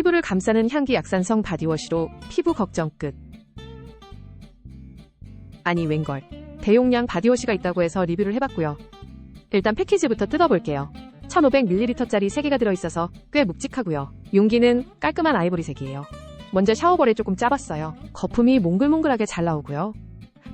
피부를 감싸는 향기 약산성 바디워시로 피부 걱정 끝. 아니 웬걸. 대용량 바디워시가 있다고 해서 리뷰를 해봤고요. 일단 패키지부터 뜯어볼게요. 1500ml짜리 3개가 들어있어서 꽤 묵직하고요. 용기는 깔끔한 아이보리색이에요. 먼저 샤워볼에 조금 짜봤어요. 거품이 몽글몽글하게 잘 나오고요.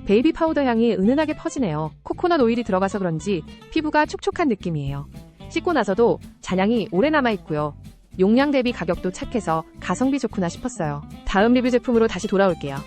베이비 파우더 향이 은은하게 퍼지네요. 코코넛 오일이 들어가서 그런지 피부가 촉촉한 느낌이에요. 씻고 나서도 잔향이 오래 남아있고요. 용량 대비 가격도 착해서 가성비 좋구나 싶었어요. 다음 리뷰 제품으로 다시 돌아올게요.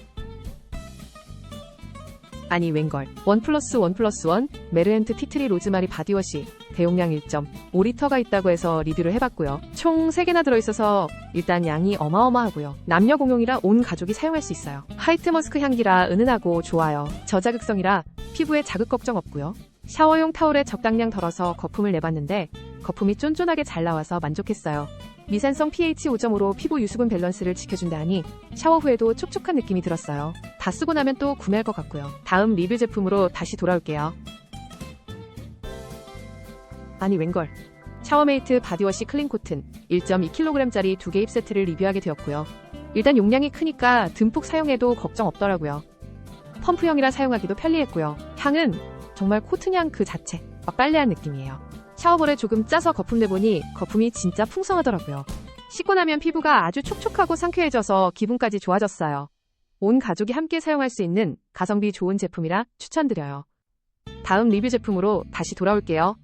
아니 웬걸 원 플러스 원 플러스 원 메르엔트 티트리 로즈마리 바디워시 대용량 1.5리터가 있다고 해서 리뷰를 해봤고요. 총 3개나 들어있어서 일단 양이 어마어마하고요. 남녀 공용이라 온 가족이 사용할 수 있어요. 화이트 머스크 향기라 은은하고 좋아요. 저자극성이라 피부에 자극 걱정 없고요. 샤워용 타올에 적당량 덜어서 거품을 내봤는데 거품이 쫀쫀하게 잘 나와서 만족했어요. 미산성 pH 5.5로 피부 유수분 밸런스를 지켜준다 하니 샤워 후에도 촉촉한 느낌이 들었어요. 다 쓰고 나면 또 구매할 것 같고요. 다음 리뷰 제품으로 다시 돌아올게요. 아니 웬걸. 샤워메이트 바디워시 클린 코튼 1.2kg짜리 2개 입 세트를 리뷰하게 되었고요. 일단 용량이 크니까 듬뿍 사용해도 걱정 없더라고요. 펌프형이라 사용하기도 편리했고요. 향은 정말 코튼 향 그 자체, 막 빨래한 느낌이에요. 샤워볼에 조금 짜서 거품 내보니 거품이 진짜 풍성하더라고요. 씻고 나면 피부가 아주 촉촉하고 상쾌해져서 기분까지 좋아졌어요. 온 가족이 함께 사용할 수 있는 가성비 좋은 제품이라 추천드려요. 다음 리뷰 제품으로 다시 돌아올게요.